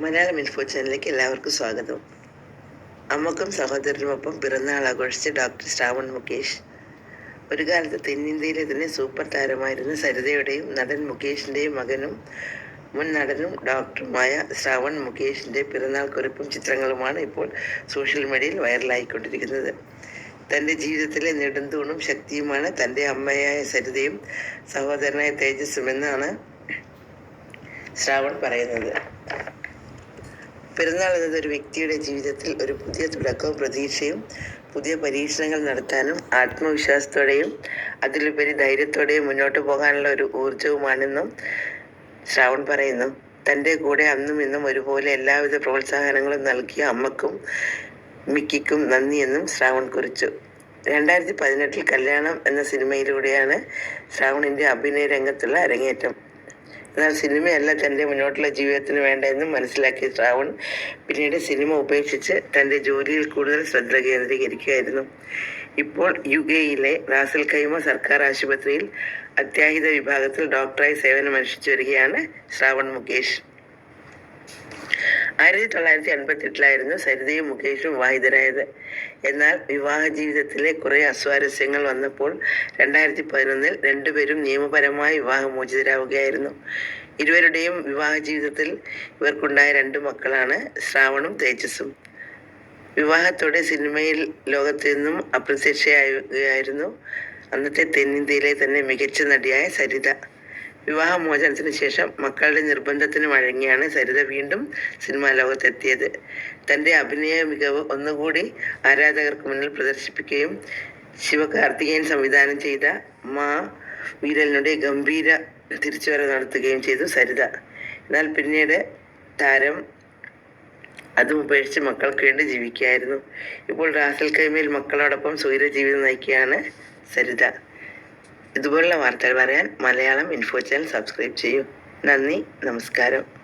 Malayalam info ചാനലിലേക്ക് എല്ലാവർക്കും സ്വാഗതം. അമ്മക്കും സഹോദരനുമൊപ്പം പിറന്നാൾ ആഘോഷിച്ച ഡോക്ടർ ശ്രാവൺ മുകേഷ്. ഒരു കാലത്ത് തെന്നിന്ത്യയിലെ തന്നെ സൂപ്പർ താരമായിരുന്ന സരിതയുടെയും നടൻ മുകേഷിന്റെയും മകനും മുൻ നടനും ഡോക്ടറുമായ ശ്രാവൺ മുകേഷിന്റെ പിറന്നാൾ കുറിപ്പും ചിത്രങ്ങളുമാണ് ഇപ്പോൾ സോഷ്യൽ മീഡിയയിൽ വൈറലായിക്കൊണ്ടിരിക്കുന്നത്. തന്റെ ജീവിതത്തിലെ നെടുന്തൂണും ശക്തിയുമാണ് തന്റെ അമ്മയായ സരിതയും സഹോദരനായ തേജസ്സും എന്നാണ് ശ്രാവൺ പറയുന്നത്. പെരുന്നാൾ എന്നത് ഒരു വ്യക്തിയുടെ ജീവിതത്തിൽ ഒരു പുതിയ തുടക്കവും പ്രതീക്ഷയും പുതിയ പരീക്ഷണങ്ങൾ നടത്താനും ആത്മവിശ്വാസത്തോടെയും അതിലുപരി ധൈര്യത്തോടെയും മുന്നോട്ട് പോകാനുള്ള ഒരു ഊർജവുമാണെന്നും ശ്രാവൺ പറയുന്നു. തന്റെ കൂടെ അന്നും ഇന്നും ഒരുപോലെ എല്ലാവിധ പ്രോത്സാഹനങ്ങളും നൽകിയ അമ്മക്കും മിക്കിക്കും നന്ദിയെന്നും ശ്രാവൺ കുറിച്ചു. രണ്ടായിരത്തി പതിനെട്ടിൽ കല്യാണം എന്ന സിനിമയിലൂടെയാണ് ശ്രാവണിന്റെ അഭിനയ രംഗത്തുള്ള അരങ്ങേറ്റം. എന്നാൽ സിനിമയല്ല തന്റെ മുന്നോട്ടുള്ള ജീവിതത്തിന് വേണ്ടതെന്നും മനസ്സിലാക്കിയ ശ്രാവൺ പിന്നീട് സിനിമ ഉപേക്ഷിച്ച് തന്റെ ജോലിയിൽ കൂടുതൽ ശ്രദ്ധ കേന്ദ്രീകരിക്കുകയായിരുന്നു. ഇപ്പോൾ യു എയിലെ റാസൽ കൈമ സർക്കാർ ആശുപത്രിയിൽ അത്യാഹിത വിഭാഗത്തിൽ ഡോക്ടറായി സേവനമനുഷ്ഠിച്ചു വരികയാണ് ശ്രാവൺ മുകേഷ്. ആയിരത്തി തൊള്ളായിരത്തി അൻപത്തി എട്ടിലായിരുന്നു സരിതയും മുകേഷും വിവാഹിതരായത് എന്നാൽ വിവാഹ ജീവിതത്തിലെ കുറെ അസ്വാരസ്യങ്ങൾ വന്നപ്പോൾ രണ്ടായിരത്തി പതിനൊന്നിൽ രണ്ടുപേരും നിയമപരമായി വിവാഹമോചിതരാവുകയായിരുന്നു. ഇരുവരുടെയും വിവാഹ ജീവിതത്തിൽ ഇവർക്കുണ്ടായ രണ്ട് മക്കളാണ് ശ്രാവണും തേജസ്സും. വിവാഹത്തോടെ സിനിമയിൽ ലോകത്ത് നിന്നും അപ്രത്യക്ഷയാവുകയായിരുന്നു. അന്നത്തെ തെന്നിന്ത്യയിലെ തന്നെ മികച്ച നടിയായ സരിത. വിവാഹമോചനത്തിന് ശേഷം മക്കളുടെ നിർബന്ധത്തിന് വഴങ്ങിയാണ് സരിത വീണ്ടും സിനിമാ ലോകത്തെത്തിയത്. തന്റെ അഭിനയ മികവ് ഒന്നുകൂടി ആരാധകർക്ക് മുന്നിൽ പ്രദർശിപ്പിക്കുകയും ശിവകാർത്തികേയൻ സംവിധാനം ചെയ്ത മാ വീരലിനുടെ ഗംഭീര തിരിച്ചുവരവ് നടത്തുകയും ചെയ്തു സരിത. എന്നാൽ പിന്നീട് താരം അതും ഉപേക്ഷിച്ച് മക്കൾക്ക് വേണ്ടി ജീവിക്കുകയായിരുന്നു. ഇപ്പോൾ റാസൽ കൈമയിൽ മക്കളോടൊപ്പം സൂര്യജീവിതം നയിക്കുകയാണ് സരിത. ഇതുപോലുള്ള വാർത്തകൾ പറയാൻ മലയാളം ഇൻഫോ ചാനൽ സബ്സ്ക്രൈബ് ചെയ്യൂ. നന്ദി നമസ്കാരം.